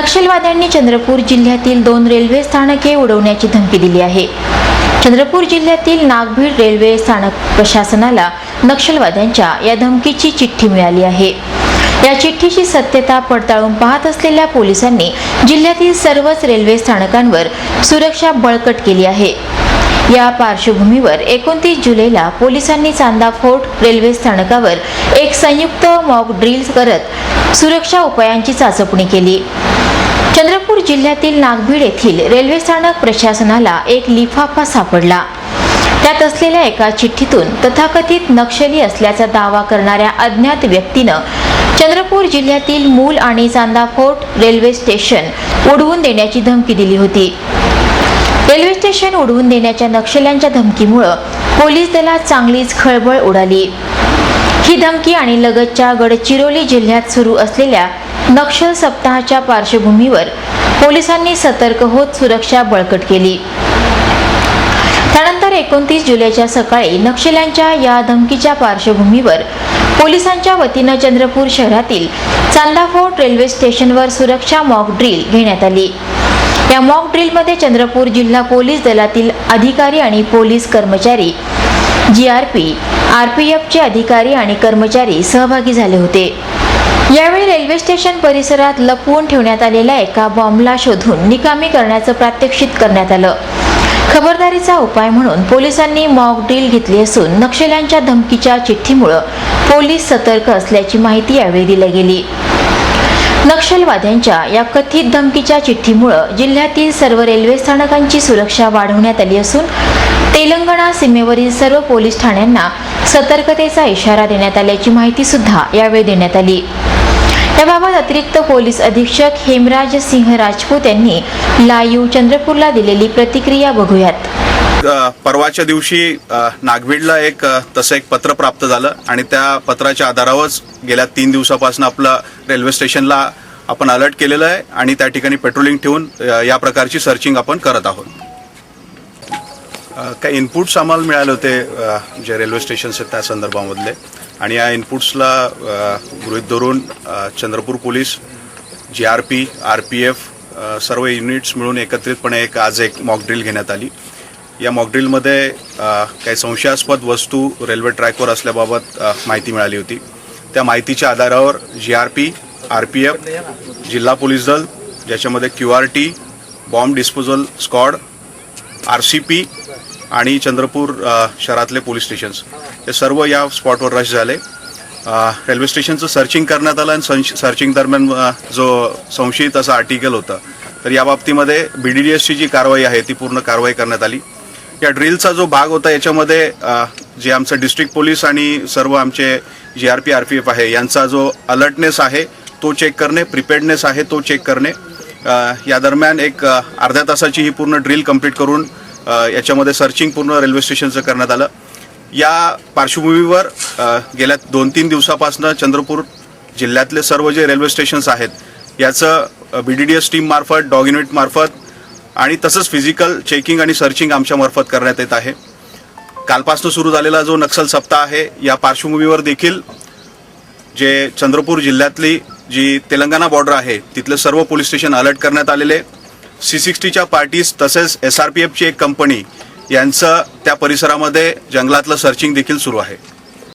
नक्षलवाद्यांनी चंद्रपूर जिल्ह्यातील दोन रेल्वे स्थानके उडवण्याची धमकी दिली आहे. चंद्रपूर जिल्ह्यातील नागभीड रेल्वे स्थानक प्रशासनाला नक्षलवाद्यांच्या या धमकीची चिठ्ठी मिळाली आहे. या चिठ्ठीची सत्यता पडताळून पाहत असलेल्या पोलिसांनी जिल्ह्यातील सर्वच रेल्वे स्थानकांवर सुरक्षा बळकट केली आहे. या पार्श्वभूमीवर एकोणतीस जुलैला पोलिसांनी चांदा फोर्ट रेल्वे स्थानकावर एक संयुक्त मॉक ड्रिल करत सुरक्षा उपायांची चाचपणी केली. चंद्रपूर जिल्ह्यातील नागभीड येथील रेल्वे स्थानक प्रशासनाला एक लिफाफा सापडला. त्यात असलेल्या एका चिठ्ठीतून तथाकथित नक्षली असल्याचा दावा करणाऱ्या अज्ञात व्यक्तीनं चंद्रपूर जिल्ह्यातील मूल आणि चांदा फोर्ट रेल्वे स्टेशन उडवून देण्याची धमकी दिली होती. रेल्वे स्टेशन उडवून देण्याच्या नक्षल्यांच्या धमकीमुळं पोलीस दलात चांगलीच खळबळ उडाली. ही धमकी आणि लगतच्या गडचिरोली जिल्ह्यात सुरू असलेल्या नक्षल सप्ताहाच्या पार्श्वभूमीवर पोलिसांनी सतर्क होत सुरक्षा बळकट केली. त्यानंतर एकोणतीस जुलैच्या सकाळी नक्षल्यांच्या या धमकीच्या पार्श्वभूमीवर पोलिसांच्या वतीनं चंद्रपूर शहरातील चांदा फोर्ट रेल्वे स्टेशनवर सुरक्षा मॉक ड्रिल घेण्यात आली. या मॉक ड्रिलमध्ये चंद्रपूर जिल्हा पोलीस दलातील अधिकारी आणि पोलीस कर्मचारी G R P R P एफचे अधिकारी आणि कर्मचारी सहभागी झाले होते. यावेळी रेल्वे स्टेशन परिसरात लपवून ठेवण्यात आलेल्या एका बॉम्बला शोधून निकामी करण्याचं प्रात्यक्षित करण्यात आलं. खबरदारीचा उपाय म्हणून पोलिसांनी मॉक ड्रिल घेतली असून नक्षल्यांच्या धमकीच्या चिठ्ठीमुळं पोलीस सतर्क असल्याची माहिती यावेळी दिली गेली. नक्षलवाद्यांच्या या कथित धमकीच्या चिठ्ठीमुळं जिल्ह्यातील सर्व रेल्वे स्थानकांची सुरक्षा वाढवण्यात आली असून तेलंगणा सीमेवरील सर्व पोलीस ठाण्यांना सतर्कतेचा इशारा देण्यात आल्याची माहिती सुद्धा यावेळी देण्यात आली. याबाबत अतिरिक्त पोलीस अधीक्षक हेमराज सिंह राजपूत यांनी लाईव्ह चंद्रपूरला दिलेली प्रतिक्रिया बघूयात. परवाच्या दिवशी नागविडला एक तसं एक पत्र प्राप्त झालं आणि त्या पत्राच्या आधारावरच गेल्या तीन दिवसापासून आपलं रेल्वे स्टेशनला आपण अलर्ट केलेलं आहे आणि त्या ठिकाणी पेट्रोलिंग ठेवून या प्रकारची सर्चिंग आपण करत आहोत. काही इनपुट्स आम्हाला मिळाले होते जे रेल्वे स्टेशन्स आहेत त्या संदर्भामधले. आणि या इनपुट्सला गृहित धरून Chandrapur police G R P R P F सर्व युनिट्स मिळून एकत्रितपणे एक आज एक मॉकड्रिल घेण्यात आली. या मॉकड्रिलमध्ये काही संशयास्पद वस्तू रेल्वे ट्रॅकवर असल्याबाबत माहिती मिळाली होती. त्या माहितीच्या आधारावर G R P R P F जिल्हा पोलीस दल ज्याच्यामध्ये Q R T bomb disposal squad R C P आणि चंद्रपूर शहरातले पोलीस स्टेशन्स. हे सर्व या स्पॉटवर रश झाले. रेल्वे स्टेशनचं सर्चिंग करण्यात आलं आणि संश- सर्चिंग दरम्यान जो संशयित असं आर्टिकल होतं तर या बाबतीमध्ये बी डी डी एसची जी कारवाई आहे ती पूर्ण कारवाई करण्यात आली. या ड्रिलचा जो भाग होता याच्यामध्ये जे आमचं डिस्ट्रिक्ट पोलीस आणि सर्व आमचे G R P R P F आहे यांचा जो अलर्टनेस आहे तो चेक करणे प्रिपेडनेस आहे तो चेक करणे. या दरम्यान एक अर्ध्या तासाची ही पूर्ण ड्रिल कंप्लीट करून याच्यामध्ये सर्चिंग पूर्ण रेल्वे स्टेशनचं करण्यात आलं. या पार्श्वभूमीवर गेल्या दोन तीन दिवसापासून चंद्रपूर जिल्ह्यातले सर्व जे रेल्वे स्टेशन्स आहेत याचं बी डी डी एस टीममार्फत डॉग युनिटमार्फत आणि तसंच फिजिकल चेकिंग आणि सर्चिंग आमच्यामार्फत करण्यात येत आहे. कालपासून सुरू झालेला जो नक्षल सप्ताह आहे या पार्श्वभूमीवर देखील जे चंद्रपूर जिल्ह्यातली जी तेलंगणा बॉर्डर आहे तिथले सर्व पोलीस स्टेशन अलर्ट करण्यात आलेले. सी सिक्स्टीच्या पार्टीज तसेच एस आर पी एफची एक कंपनी यांचं त्या परिसरामध्ये जंगलातलं सर्चिंग देखील सुरू आहे.